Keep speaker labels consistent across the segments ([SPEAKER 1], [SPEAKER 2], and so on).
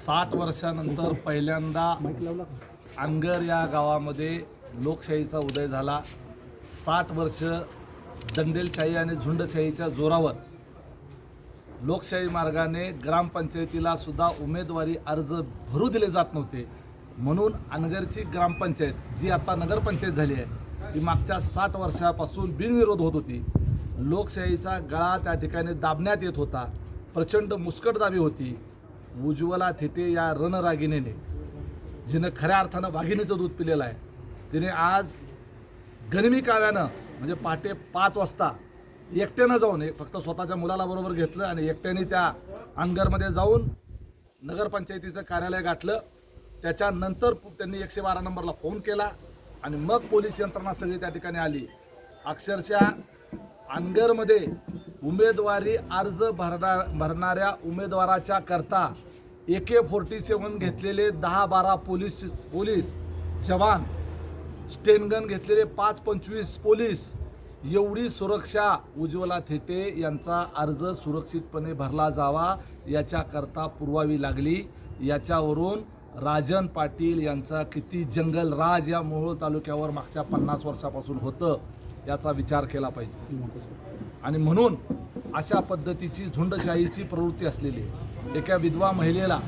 [SPEAKER 1] साठ वर्षानंतर पहिल्यांदा अनगर या गावामध्ये लोकशाहीचा उदय झाला. साठ वर्ष दंडेलशाही आणि झुंडशाहीच्या जोरावर लोकशाही मार्गाने ग्रामपंचायतीला सुद्धा उमेदवारी अर्ज भरू दिले जात नव्हते. म्हणून अनगरची ग्रामपंचायत जी आता नगरपंचायत झाली आहे ती मागच्या साठ वर्षापासून बिनविरोध होत होती. लोकशाहीचा गळा त्या ठिकाणी दाबण्यात येत होता. प्रचंड मुस्कटदाबी होती. उज्ज्वला थिटे या रणरागिणीने जिनं खऱ्या अर्थानं वाघिणीचं दूध पिलेलं आहे. तिने आज गनिमी काव्यानं म्हणजे पहाटे पाच वाजता एकट्यानं जाऊन एक फक्त स्वतःच्या मुलाला बरोबर घेतलं आणि एकट्याने त्या अनगरमध्ये जाऊन नगरपंचायतीचं कार्यालय गाठलं. त्याच्यानंतर त्यांनी एकशे बारा नंबरला फोन केला आणि मग पोलीस यंत्रणा सगळी त्या ठिकाणी आली. अक्षरशः अनगरमध्ये उमेदवारी अर्ज भरणार भरणाऱ्या उमेदवाराच्या करता ए के फोर्टी सेवन घेतलेले दहा बारा पोलीस पोलीस जवान स्टेनगन घेतलेले पाच पंचवीस पोलीस एवढी सुरक्षा उज्ज्वला थेटे यांचा अर्ज सुरक्षितपणे भरला जावा याच्याकरता पुरवावी लागली याच्यावरून राजन पाटील यांचा किती जंगल राज या मोहोळ तालुक्यावर मागच्या पन्नास वर्षापासून होतं याचा विचार केला पाहिजे आणि म्हणून अशा पद्धतीची झुंडशाहीची प्रवृत्ती असलेली आहे. एका विधवा महिलेला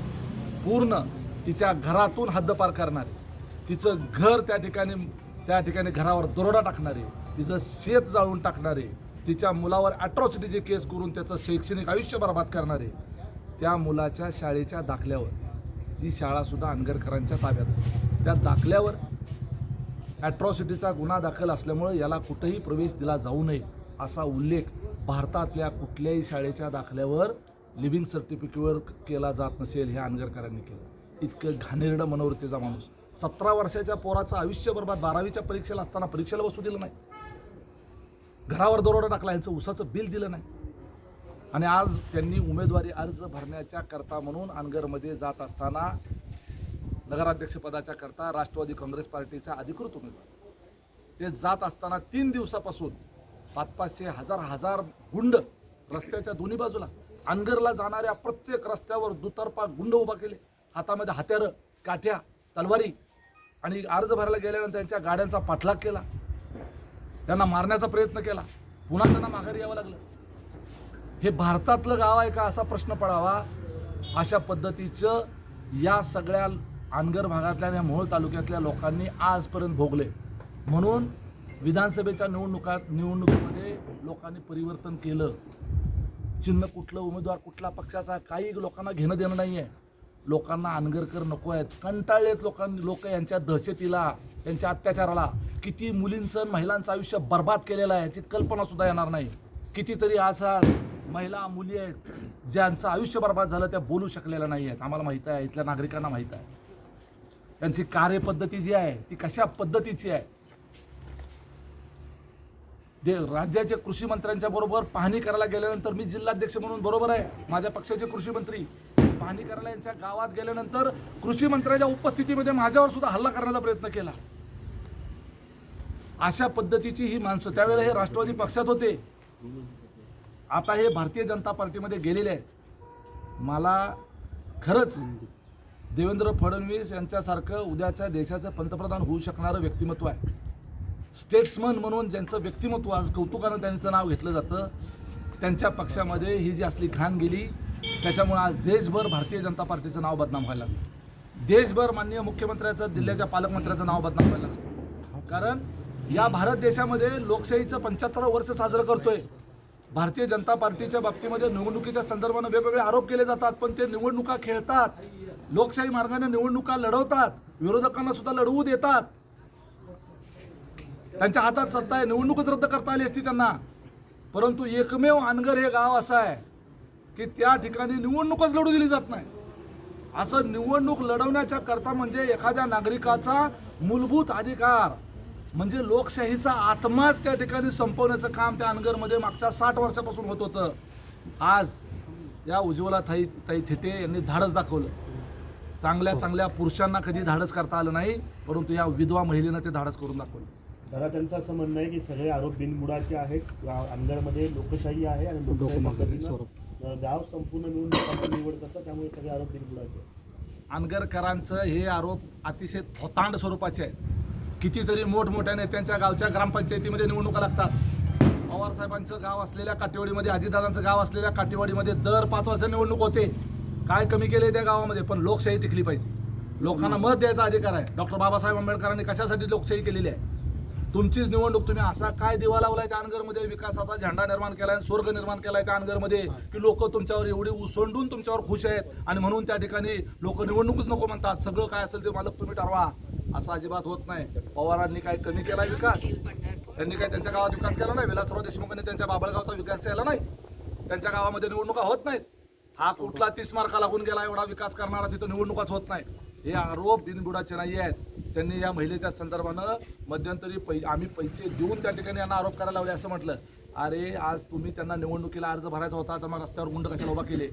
[SPEAKER 1] पूर्ण तिच्या घरातून हद्दपार करणारे तिचं घर त्या ठिकाणी त्या ठिकाणी घरावर दरोडा टाकणारे तिचं शेत जाळून टाकणारे तिच्या मुलावर ॲट्रॉसिटीचे केस करून त्याचं शैक्षणिक आयुष्य बर्बाद करणारे त्या मुलाच्या शाळेच्या दाखल्यावर जी शाळासुद्धा अनगरकरांच्या ताब्यात आहे. त्या दाखल्यावर ॲट्रॉसिटीचा गुन्हा दाखल असल्यामुळे याला कुठेही प्रवेश दिला जाऊ नये असा उल्लेख भारतातल्या कुठल्याही शाळेच्या दाखल्यावर लिव्हिंग सर्टिफिकेटवर केला जात नसेल हे अनगरकरांनी केलं. इतकं घाणेरडं मनोवृत्तीचा माणूस. सतरा वर्षाच्या पोराचं आयुष्य बरोबर बारावीच्या परीक्षेला असताना परीक्षेला बसू दिलं नाही. घरावर दरोडा टाकला यांचं उसाचं बिल दिलं नाही. आणि आज त्यांनी उमेदवारी अर्ज भरण्याच्या करता म्हणून अनगरमध्ये जात असताना नगराध्यक्षपदाच्या करता राष्ट्रवादी काँग्रेस पार्टीचा अधिकृत उमेदवार. ते जात असताना तीन दिवसापासून पाच पाचशे हजार हजार गुंड रस्त्याच्या दोन्ही बाजूला अनगरला जाणाऱ्या प्रत्येक रस्त्यावर दुतर्फा गुंड उभा केले. हातामध्ये हत्यारं काठ्या तलवारी आणि अर्ज भरायला गेल्यानंतर त्यांच्या गाड्यांचा पाठलाग केला. त्यांना मारण्याचा प्रयत्न केला. पुन्हा त्यांना माघारी यावं लागलं. हे भारतातलं गाव आहे का असा प्रश्न पडावा? अशा पद्धतीचं या सगळ्या अनगर भागातल्या आणि मोहोळ तालुक्यातल्या लोकांनी आजपर्यंत भोगले. म्हणून विधानसभेच्या निवडणुकात निवडणुकीमध्ये लोकांनी परिवर्तन केलं. चिन्ह कुठलं उमेदवार कुठला पक्षाचा काही लोकांना घेणं देणं नाही आहे लोकांना अनगरकर नको आहेत कंटाळलेत लोकांनी लोक यांच्या दहशतीला यांच्या अत्याचाराला. किती मुलींचं आणि महिलांचं आयुष्य बर्बाद केलेलं आहे याची कल्पना सुद्धा येणार नाही. कितीतरी असा महिला मुली आहेत ज्यांचं आयुष्य बर्बाद झालं त्या बोलू शकलेल्या नाही आहेत आम्हाला माहीत आहे इथल्या नागरिकांना माहीत आहे. त्यांची कार्यपद्धती जी आहे ती कशा पद्धतीची आहे? दे राज्याच्या कृषी मंत्र्यांच्या बरोबर पाहणी करायला गेल्यानंतर मी जिल्हाध्यक्ष म्हणून बरोबर आहे. माझ्या पक्षाचे कृषी मंत्री. पाहणी करायला यांच्या गावात गेल्यानंतर कृषी मंत्र्याच्या उपस्थितीमध्ये माझ्यावर सुद्धा हल्ला करण्याचा प्रयत्न केला. अशा पद्धतीची ही माणसं. त्यावेळेला हे राष्ट्रवादी पक्षात होते. आता हे भारतीय जनता पार्टीमध्ये गेलेले आहेत. मला खरंच देवेंद्र फडणवीस यांच्यासारखं उद्याच्या देशाचं पंतप्रधान होऊ शकणारं व्यक्तिमत्व आहे. स्टेट्समन म्हणून ज्यांचं व्यक्तिमत्व आज कौतुकानं त्यांचं नाव घेतलं जातं त्यांच्या पक्षामध्ये ही जी असली घाण गेली त्याच्यामुळे आज देशभर भारतीय जनता पार्टीचं नाव बदनाम व्हायला लागलं. देशभर माननीय मुख्यमंत्र्याचं जिल्ह्याच्या पालकमंत्र्याचं नाव बदनाम व्हायला लागलं. कारण या भारत देशामध्ये लोकशाहीचं पंच्याहत्तर वर्ष साजरं करतोय. भारतीय जनता पार्टीच्या बाबतीमध्ये निवडणुकीच्या संदर्भानं वेगवेगळे आरोप केले जातात पण ते निवडणुका खेळतात. लोकशाही मार्गाने निवडणुका लढवतात. विरोधकांना सुद्धा लढवू देतात. त्यांच्या हातात सत्ता आहे. निवडणूकच रद्द करता आली असती त्यांना. परंतु एकमेव अनगर हे गाव असं आहे की त्या ठिकाणी निवडणूकच लढू दिली जात नाही. असं निवडणूक लढवण्याच्या करता म्हणजे एखाद्या नागरिकाचा मूलभूत अधिकार म्हणजे लोकशाहीचा आत्माच त्या ठिकाणी संपवण्याचं काम त्या अनगरमध्ये मागच्या साठ वर्षापासून होत होतं. आज या उज्ज्वला थाई ताई थिटे यांनी धाडस दाखवलं. चांगल्या चांगल्या पुरुषांना कधी धाडस करता आलं नाही परंतु या विधवा महिलेनं ते धाडस करून दाखवलं.
[SPEAKER 2] दादा त्यांचं असं म्हणणं आहे की सगळे आरोप बिनबुडाचे आहेत. गाव- अंदरमध्ये लोकशाही आहे आणि लोकशाही गाव संपूर्ण मिळून लोकांची निवड करतात त्यामुळे सगळे आरोप बिनबुडाचे आहेत.
[SPEAKER 1] अनगरकरांचं हे आरोप अतिशय थोतांड स्वरूपाचे आहेत. कितीतरी मोठमोठ्या नेत्यांच्या गावच्या ग्रामपंचायतीमध्ये निवडणुका लागतात. पवार साहेबांचं गाव असलेल्या काटेवाडीमध्ये अजितदादांचं गाव असलेल्या काटेवाडीमध्ये दर पाच वर्ष निवडणूक होते. काय कमी केले त्या गावामध्ये? पण लोकशाही टिकली पाहिजे. लोकांना मत द्यायचा अधिकार आहे. डॉक्टर बाबासाहेब आंबेडकरांनी कशासाठी लोकशाही केलेली आहे? तुमचीच निवडणूक तुम्ही असा काय दिवा लावलाय त्या अनगरमध्ये विकासाचा झेंडा निर्माण केलाय स्वर्ग निर्माण केलाय त्या अनगरमध्ये की लोक तुमच्यावर एवढी उसंडून तुमच्यावर खुश आहेत आणि म्हणून त्या ठिकाणी लोक निवडणूकच नको म्हणतात. सगळं काय असेल ते मालक तुम्ही ठरवा. असं अजिबात होत नाही. पवारांनी काय कमी केलाय विकास? त्यांनी काय त्यांच्या गावात विकास केला नाही? विलासराव देशमुखांनी त्यांच्या बाबळगावचा विकास केला नाही? त्यांच्या गावामध्ये निवडणुका होत नाहीत. हा कुठला तीस मार्का लागून गेला एवढा विकास करणारा तिथं निवडणुकाच होत नाही. हे आरोप बिनबुडाचे नाही आहेत. त्यांनी या महिलेच्या संदर्भानं मध्यंतरी पै आम्ही पैसे देऊन त्या ठिकाणी यांना आरोप करायला लावले असं म्हटलं. अरे आज तुम्ही त्यांना निवडणुकीला अर्ज भरायचा होता तर मग रस्त्यावर गुंड कशाला उभा केले?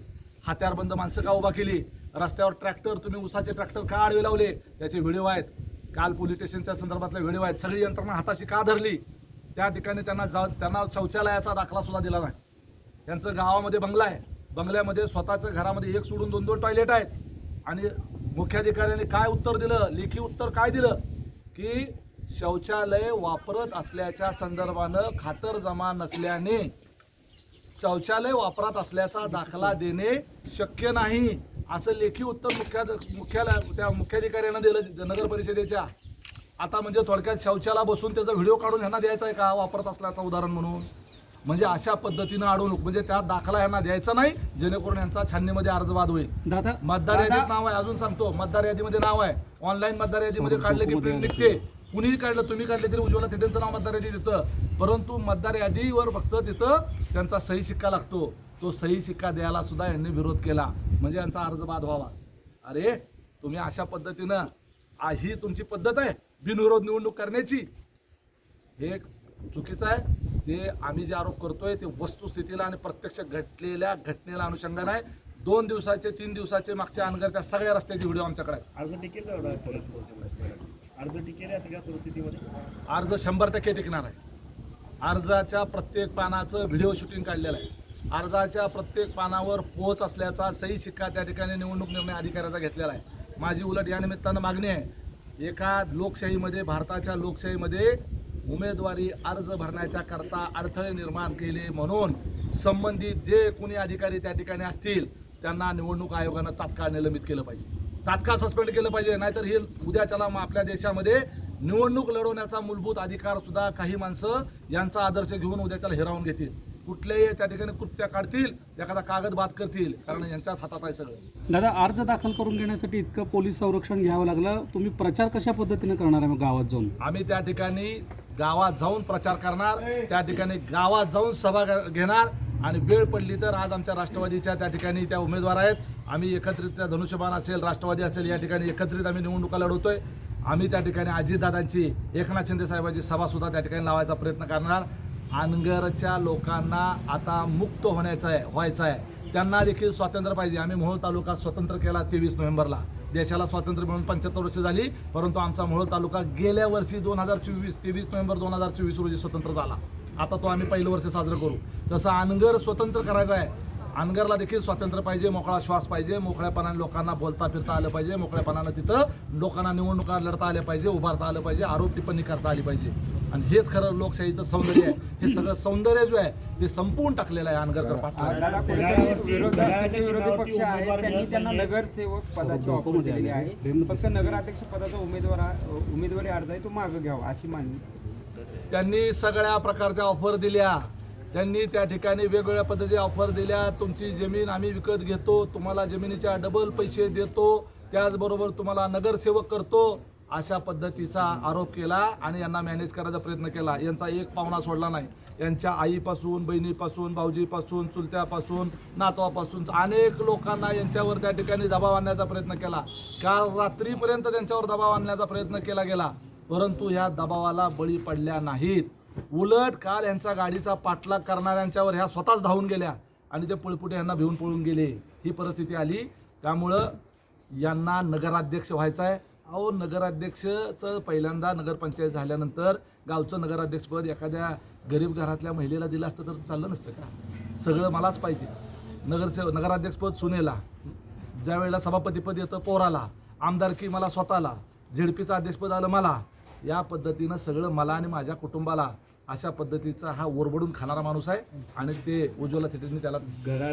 [SPEAKER 1] हात्यारबंद माणसं का उभा केली? रस्त्यावर ट्रॅक्टर तुम्ही उसाचे ट्रॅक्टर का आडवे लावले? त्याचे व्हिडिओ आहेत. काल पोलीस स्टेशनच्या संदर्भातले व्हिडिओ आहेत. सगळी यंत्रणा हाताशी का धरली? त्या ठिकाणी त्यांना जा त्यांना शौचालयाचा दाखला सुद्धा दिला नाही. त्यांचं गावामध्ये बंगला आहे. बंगल्यामध्ये स्वतःच्या घरामध्ये एक सोडून दोन दोन टॉयलेट आहेत. आणि मुख्याधिकाऱ्याने काय उत्तर दिलं? लेखी उत्तर काय दिलं? की शौचालय वापरत असल्याच्या संदर्भानं खातरजमा नसल्याने शौचालय वापरात असल्याचा दाखला देणे शक्य नाही असं लेखी उत्तर मुख्या मुख्यालय त्या मुख्याधिकाऱ्यानं दिलं नगर परिषदेच्या. आता म्हणजे थोडक्यात शौचाला बसून त्याचा व्हिडिओ काढून ह्यांना द्यायचा आहे का? वापरत असल्याचं उदाहरण म्हणून. म्हणजे अशा पद्धतीनं अडवणूक म्हणजे त्यात दाखला ह्यांना द्यायचा नाही जेणेकरून यांचा छाननीमध्ये अर्ज बाद होईल.
[SPEAKER 3] दादा
[SPEAKER 1] मतदार यादीत नाव आहे अजून सांगतो. मतदार यादीमध्ये नाव आहे. ऑनलाईन मतदार यादीमध्ये काढले की प्रिंट निघते. कुणीही काढलं तुम्ही काढले तरी उज्ज्वला थिटेंचं नाव मतदार यादीत येतं. परंतु मतदार यादीवर फक्त तिथं त्यांचा सही शिक्का लागतो. तो सही शिक्का द्यायला सुद्धा यांनी विरोध केला. म्हणजे यांचा अर्ज बाद व्हावा. अरे तुम्ही अशा पद्धतीनं ही तुमची पद्धत आहे बिनविरोध निवडणूक करण्याची. हे चुकीचं आहे. ते आम्ही जे आरोप करतोय ते वस्तुस्थितीला आणि प्रत्यक्ष घडलेल्या घटनेला अनुषंगाने आहे. दोन दिवसाचे तीन दिवसाचे मागच्या अनगरच्या सगळ्या रस्त्याचे व्हिडिओ आमच्याकडे
[SPEAKER 2] अर्ज टिकेल? अर्ज टिकेल या सगळ्या परिस्थितीमध्ये?
[SPEAKER 1] अर्ज शंभर टक्के टिकणार आहे. अर्जाच्या प्रत्येक पानाचं व्हिडिओ शूटिंग काढलेलं आहे. अर्जाच्या प्रत्येक पानावर पोच असल्याचा सही शिक्का त्या ठिकाणी निवडणूक निर्णय अधिकाऱ्याचा घेतलेला आहे. माझी उलट या निमित्तानं मागणी आहे एका लोकशाहीमध्ये भारताच्या लोकशाहीमध्ये उमेदवारी अर्ज भरण्याच्या करता अडथळे निर्माण केले म्हणून संबंधित जे कोणी अधिकारी त्या ठिकाणी असतील त्यांना निवडणूक आयोगानं तात्काळ निलंबित केलं पाहिजे. तात्काळ सस्पेंड केलं पाहिजे नाहीतर हे उद्याच्याला आपल्या देशामध्ये निवडणूक लढवण्याचा मूलभूत अधिकार सुद्धा काही माणसं यांचा आदर्श घेऊन उद्याच्याला हिरावून घेतील. कुठल्याही त्या ठिकाणी कृत्या काढतील एखादा कागद बाद करतील कारण यांच्याच हातात आहे सगळं.
[SPEAKER 3] दादा अर्ज दाखल करून घेण्यासाठी इतकं पोलीस संरक्षण घ्यावं लागलं. तुम्ही प्रचार कशा पद्धतीने करणार आहे गावात जाऊन?
[SPEAKER 1] आम्ही त्या ठिकाणी गावात जाऊन प्रचार करणार त्या ठिकाणी गावात जाऊन सभा घेणार आणि वेळ पडली तर आज आमच्या राष्ट्रवादीच्या त्या ठिकाणी त्या उमेदवार आहेत. आम्ही एकत्रित त्या धनुष्यबाण असेल राष्ट्रवादी असेल या ठिकाणी एकत्रित आम्ही निवडणुका लढवतोय. आम्ही त्या ठिकाणी अजितदादांची एकनाथ शिंदे साहेबांची सभासुद्धा त्या ठिकाणी लावायचा प्रयत्न करणार. अनगरच्या लोकांना आता मुक्त होण्याचं आहे व्हायचं आहे. त्यांना देखील स्वातंत्र्य पाहिजे. आम्ही मोहोळ तालुका स्वतंत्र केला तेवीस नोव्हेंबरला. देशाला स्वातंत्र्य मिळून पंच्याहत्तर वर्ष झाली परंतु आमचा मोहोळ तालुका गेल्या वर्षी दोन हजार चोवीस तेवीस नोव्हेंबर दोन हजार चोवीस रोजी स्वतंत्र झाला. आता तो आम्ही पहिलं वर्ष साजरं करू. तसं अनगर स्वतंत्र करायचं आहे. अनगरला देखील स्वातंत्र्य पाहिजे मोकळा श्वास पाहिजे मोकळ्यापणाने लोकांना बोलता फिरता आलं पाहिजे मोकळ्यापणानं तिथं लोकांना निवडणुका लढता आल्या पाहिजे उभारता आलं पाहिजे आरोप टिप्पणी करता आली पाहिजे. आणि हेच खरं लोकशाहीचं सौंदर्य आहे. हे सगळं सौंदर्य जो आहे ते संपवून टाकलेलं आहे पाटील.
[SPEAKER 2] घड्याळाच्या
[SPEAKER 4] विरोधी पक्ष आहेत त्यांनी त्यांना. नगरसेवक पदाची ऑफर दिलेली आहे. फक्त नगराध्यक्ष पदाचा उमेदवार उमेदवारी अर्ज आहे तो मागं घ्यावा अशी मागणी.
[SPEAKER 1] त्यांनी सगळ्या प्रकारच्या ऑफर दिल्या. त्यांनी त्या ठिकाणी वेगवेगळ्या पद्धतीच्या ऑफर दिल्या. तुमची जमीन आम्ही विकत घेतो तुम्हाला जमिनीच्या डबल पैसे देतो. त्याचबरोबर तुम्हाला नगरसेवक करतो. अशा पद्धतीचा आरोप केला आणि यांना मॅनेज करायचा प्रयत्न केला. यांचा एक पाहुणा सोडला नाही. यांच्या आईपासून बहिणीपासून भाऊजीपासून चुलत्यापासून नातवापासून अनेक लोकांना यांच्यावर त्या ठिकाणी दबाव आणण्याचा प्रयत्न केला. काल रात्रीपर्यंत त्यांच्यावर दबाव आणण्याचा प्रयत्न केला गेला. परंतु ह्या दबावाला बळी पडल्या नाहीत. उलट काल यांचा गाडीचा पाठलाग करणाऱ्यांच्यावर ह्या स्वतःच धावून गेल्या आणि ते पळपुटे यांना भिवून पळून गेले. ही परिस्थिती आली. त्यामुळं यांना नगराध्यक्ष व्हायचं आहे अहो नगराध्यक्षचं पहिल्यांदा नगरपंचायत झाल्यानंतर गावचं नगराध्यक्षपद एखाद्या गरीब घरातल्या महिलेला दिलं असतं तर चाललं नसतं का? सगळं मलाच पाहिजे. नगरसेव नगराध्यक्षपद सुनेला. ज्यावेळेला सभापतीपद येतं पोराला आमदारकी मला स्वतःला झेडपीचं अध्यक्षपद आलं मला. या पद्धतीनं सगळं मला आणि माझ्या कुटुंबाला अशा पद्धतीचा हा ओरबडून खाणारा माणूस आहे. आणि ते उज्ज्वला थिटेंनी त्याला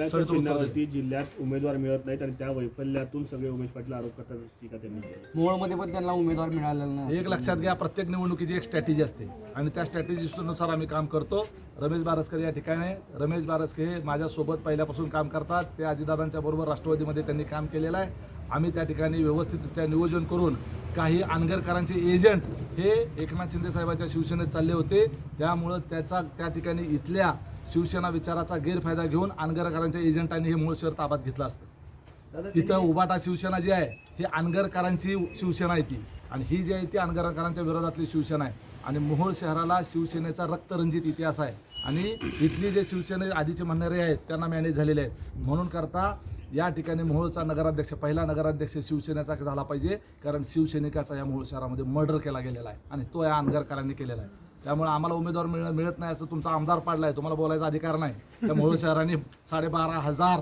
[SPEAKER 2] चिन्हावरती जिल्ह्यात उमेदवार मिळत नाहीत आणि त्या वैफल्यातून सगळे उमेश पाटील आरोप करतात अशी टीका त्यांनी केली.
[SPEAKER 4] मोहोळमध्ये पण त्यांना उमेदवार मिळालेला नाही.
[SPEAKER 1] एक लक्षात घ्या प्रत्येक निवडणुकीची एक स्ट्रॅटेजी असते. आणि त्या स्ट्रॅटेजीनुसार आम्ही काम करतो. रमेश बारसकर या ठिकाणी रमेश बारसकर हे माझ्यासोबत पहिल्यापासून काम करतात. ते अजितदादांच्या बरोबर राष्ट्रवादीमध्ये त्यांनी काम केलेलं आहे. आम्ही त्या ठिकाणी व्यवस्थितरित्या नियोजन करून काही अनगरकरांचे एजंट हे एकनाथ शिंदे साहेबांच्या शिवसेनेत चालले होते. त्यामुळं त्याचा त्या ठिकाणी इथल्या शिवसेना विचाराचा गैरफायदा घेऊन अनगरकरांच्या एजंटांनी हे मूळ शहर ताब्यात घेतलं असतं. इथं उबाटा शिवसेना जी आहे ही अनगरकरांची शिवसेना आहे ती. आणि ही जी आहे ती अनगरकरांच्या विरोधातली शिवसेना आहे. आणि मोहोळ शहराला शिवसेनेचा रक्तरंजित इतिहास आहे. आणि इथली जे शिवसेने आधीचे म्हणणारे आहेत त्यांना मॅनेज झालेले आहेत. म्हणून करता या ठिकाणी मोहोळचा नगराध्यक्ष पहिला नगराध्यक्ष शिवसेनेचा झाला पाहिजे कारण शिवसैनिकाचा या मोहोळ शहरामध्ये मर्डर केला गेलेला आहे आणि तो या अनगरकरांनी केलेला आहे. त्यामुळे आम्हाला उमेदवार मिळ मिळत नाही असं तुमचा आमदार पाडला आहे तुम्हाला बोलायचा अधिकार नाही. त्या मोहोळ शहराने साडेबारा हजार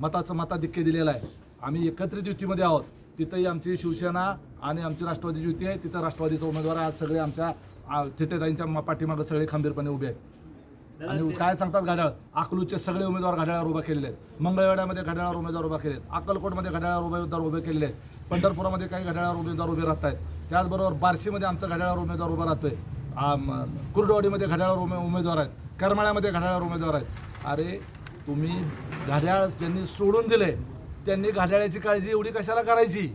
[SPEAKER 1] मताचं मताधिक्य दिलेलं आहे. आम्ही एकत्रित युतीमध्ये आहोत. तिथंही आमची शिवसेना आणि आमची राष्ट्रवादी युती आहे. तिथं राष्ट्रवादीचा उमेदवार आज सगळे आमच्या आ, थिटेताईंच्या पाठीमागं सगळे खंबीरपणे उभे आहेत. आणि काय सांगतात घड्याळ? अकलूजचे सगळे उमेदवार घड्याळावर उभा केलेले आहेत. घड्याळावर उमेदवार उभा केले आहेत अक्कलकोटमध्ये घड्याळावर उमेदवार उभे केलेले आहेत. पंढरपुरामध्ये काही घड्याळावर उमेदवार उभे राहत आहेत. त्याचबरोबर बार्शीमध्ये आमचा घड्याळावर उमेदवार उभा राहतोय. कुर्डवाडीमध्ये घड्याळावर उमे उमेदवार आहेत. करमाळ्यामध्ये घड्याळावर उमेदवार आहेत. अरे तुम्ही घड्याळ ज्यांनी सोडून दिले त्यांनी घड्याळाची काळजी एवढी कशाला करायची?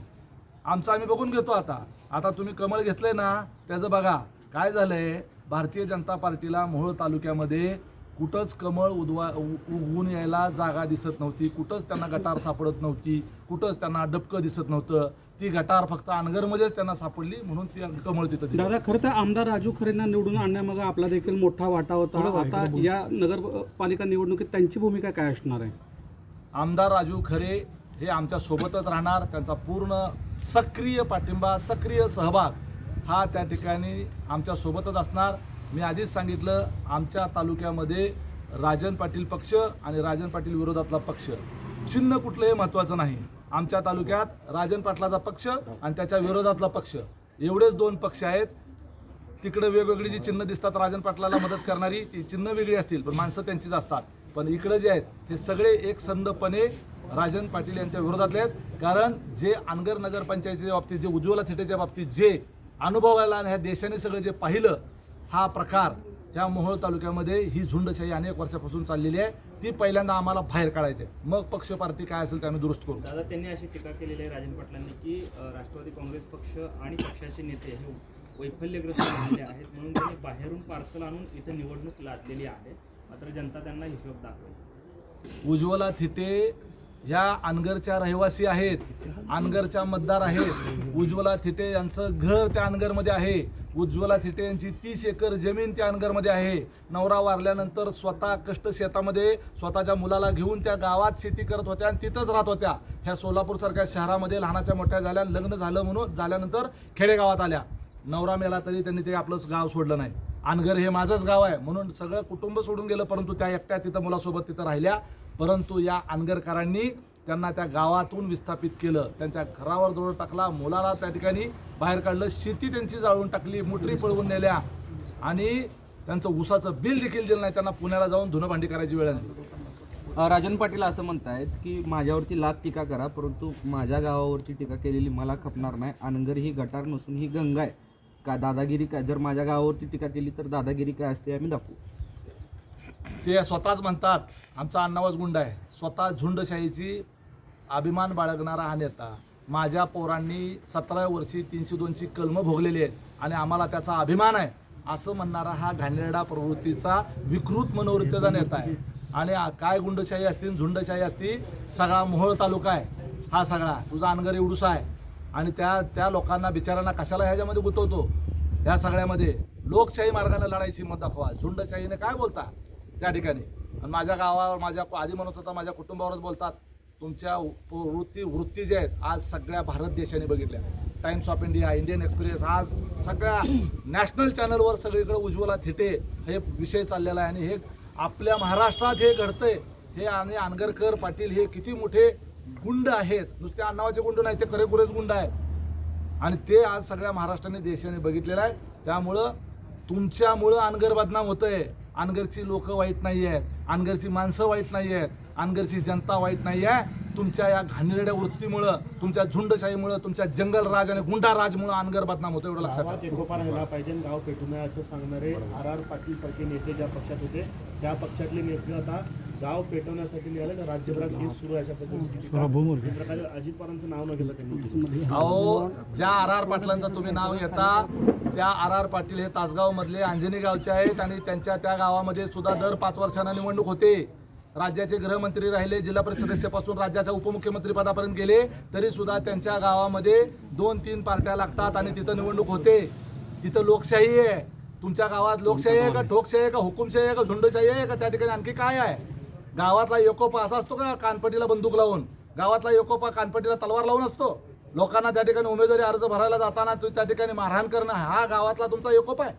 [SPEAKER 1] आमचं आम्ही बघून घेतो आता. आता तुम्ही कमळ घेतलंय ना त्याचं बघा. काय झालंय? भारतीय जनता पार्टीला मोहोळ तालुक्यामध्ये कुठंच कमळ उदवा उ- उगवून यायला जागा दिसत नव्हती. कुठंच त्यांना गटार सापडत नव्हती. कुठंच त्यांना डबकं दिसत नव्हतं. ती गटार फक्त अनगरमध्येच त्यांना सापडली म्हणून ती कमळ तिथं दिली.
[SPEAKER 3] दादा खरं तर आमदार राजू खरेंना निवडून आणण्यामागे आपला देखील मोठा वाटा होता. आता या नगरपालिका निवडणुकीत त्यांची भूमिका काय असणार आहे?
[SPEAKER 1] आमदार राजू खरे हे आमच्या सोबतच राहणार. त्यांचा पूर्ण सक्रिय पाठिंबा सक्रिय सहभाग हा त्या ठिकाणी आमच्या सोबतच असणार. मी आधीच सांगितलं आमच्या तालुक्यामध्ये राजन पाटील पक्ष आणि राजन पाटील विरोधातला पक्ष. चिन्ह कुठलंही महत्त्वाचं नाही. आमच्या तालुक्यात राजन पाटलाचा पक्ष आणि त्याच्या विरोधातला पक्ष. एवढेच दोन पक्ष आहेत. तिकडे वेगवेगळी जी चिन्ह दिसतात राजन पाटलाला मदत करणारी ती चिन्ह वेगळी असतील पण माणसं त्यांचीच असतात. पण इकडे जे आहेत हे सगळे एकसंधपणे राजन पाटील यांच्या विरोधातले आहेत. कारण जे अनगर नगरपंचायतीच्या बाबतीत जे उज्ज्वला थिटेच्या बाबतीत जे अनुभवायला आणि ह्या देशाने सगळं जे पाहिलं हा प्रकार ह्या मोहोळ तालुक्यामध्ये ही झुंडशाही अनेक वर्षापासून चाललेली आहे. ती पहिल्यांदा आम्हाला बाहेर काढायची. मग पक्ष पार्टी काय असेल ते आम्ही दुरुस्त करू.
[SPEAKER 5] दादा त्यांनी अशी टीका केलेली आहे राजन पाटलांनी की राष्ट्रवादी काँग्रेस पक्ष आणि पक्षाचे नेते हे वैफल्यग्रस्त झालेले आहेत. म्हणून त्यांनी बाहेरून पार्सल आणून इथं निवडणूक लादलेली आहे. मात्र जनता त्यांना हिशोब दाखवेल.
[SPEAKER 1] उज्ज्वला थिटे ह्या अनगरच्या रहिवासी आहेत. अनगरच्या मतदार आहेत. उज्ज्वला थिटे यांचं घर त्या अनगरमध्ये आहे. उज्ज्वला थिटे यांची तीस एकर जमीन त्या अनगरमध्ये आहे. नवरा वारल्यानंतर स्वतः कष्ट शेतामध्ये स्वतःच्या मुलाला घेऊन त्या गावात शेती करत होत्या आणि तिथंच राहत होत्या. ह्या सोलापूरसारख्या शहरामध्ये लहानाच्या मोठ्या झाल्या लग्न झालं म्हणून झाल्यानंतर खेडेगावात आल्या. नवरा मेला तरी त्यांनी ते आपलंच गाव सोडलं नाही. अनगर हे माझंच गाव आहे. म्हणून सगळं कुटुंब सोडून गेलं परंतु त्या एकट्या तिथं मुलासोबत तिथं राहिल्या. परंतु या अनगरकरांनी त्यांना त्या गावातून विस्थापित केलं. त्यांच्या घरावर जोड टाकला मुलाला त्या ठिकाणी बाहेर काढलं शेती त्यांची जाळून टाकली मुठरी पळवून नेल्या. आणि त्यांचं उसाचं बिल देखील दिलं नाही त्यांना पुण्याला जाऊन धुणं भांडी करायची वेळ आली.
[SPEAKER 4] राजन पाटील असं म्हणतायत की माझ्यावरती लाख टीका करा परंतु माझ्या गावावरची टीका केलेली मला खपणार नाही. अनगर ही गटार नसून ही गंगा आहे. का दादागिरी काय? जर माझ्या गावावरती टीका केली तर दादागिरी काय असते आम्ही दाखवू.
[SPEAKER 1] ते स्वतःच म्हणतात आमचा अण्णावाज गुंड आहे. स्वतः झुंडशाहीची अभिमान बाळगणारा हा नेता. माझ्या पोरांनी सतरा वर्षी तीनशे दोनची कलमं भोगलेली आहेत आणि आम्हाला त्याचा अभिमान आहे असं म्हणणारा हा घाणेरडा प्रवृत्तीचा विकृत मनोवृत्तीचा नेता आहे. आणि काय गुंडशाही असती झुंडशाही असती सगळा मोहोळ तालुका आहे हा सगळा. तुझा अनगर एवढूसा आहे. आणि त्या त्या लोकांना बिचारांना कशाला ह्याच्यामध्ये गुंतवतो? या सगळ्यामध्ये. लोकशाही मार्गाने लढायची मत दाखवा. झुंडशाहीने काय बोलता? त्या ठिकाणी. आणि माझ्या गावावर माझ्या आधी म्हणत होता माझ्या कुटुंबावरच बोलतात. तुमच्या वृत्ती वृत्ती जे आहेत आज सगळ्या भारत देशाने बघितल्या. Times of India Indian Express आज सगळ्या नॅशनल चॅनलवर सगळीकडे उज्ज्वला थिटे हे विषय चाललेला आहे. आणि हे आपल्या महाराष्ट्रात हे घडतंय. हे आणि आनगरकर पाटील हे किती मोठे गुंड आहेत. नुसते आडनावाचे गुंड नाही ते खरेखुरेच गुंड आहेत. आणि ते आज सगळ्या महाराष्ट्राने देशाने बघितलेलं आहे. त्यामुळं तुमच्यामुळं अनगर बदनाम होतंय. अनगरची लोक वाईट नाही आहेत अनगरची माणसं वाईट नाही आहेत अनगरची जनता वाईट नाही आहे तुमच्या या घाणेरड्या वृत्तीमुळं तुमच्या झुंडशाहीमुळं तुमच्या जंगल राज आणि गुंडा राजमुळं अनगर बदनाम होतो एवढं लक्षात
[SPEAKER 2] पाहिजे गाव पेटू नये असं सांगणारे आर आर पाटील सारखे नेते ज्या पक्षात होते त्या पक्षातले नेते आता गाव पेटवण्यासाठी तर राज्यभरात सुरू आहे अशा पद्धतीने अजित पवारांचं नाव न घेतलं त्यांनी
[SPEAKER 1] अहो ज्या आर आर पाटलांचं तुम्ही नाव घेता त्या आर आर पाटील हे तासगाव मधले अंजनी गावचे आहेत आणि त्यांच्या त्या गावामध्ये सुद्धा दर पाच वर्षांना निवडणूक होते. राज्याचे गृहमंत्री राहिले जिल्हा परिषद सदस्यापासून राज्याच्या उपमुख्यमंत्री पदापर्यंत गेले तरी सुद्धा त्यांच्या गावामध्ये दोन तीन पार्ट्या लागतात आणि तिथं निवडणूक होते. तिथं लोकशाही आहे. तुमच्या गावात लोकशाही आहे का ठोकशाही आहे का हुकुमशाही आहे का झुंडशाही आहे का त्या ठिकाणी आणखी काय आहे? गावातला एकोपा असा असतो का कानपटीला बंदूक लावून? गावातला एकोपा कानपटीला तलवार लावून असतो. लोकांना त्या ठिकाणी उमेदवारी अर्ज भरायला जाताना तू त्या ठिकाणी मारहाण करणं हा गावातला तुमचा एकोपा आहे.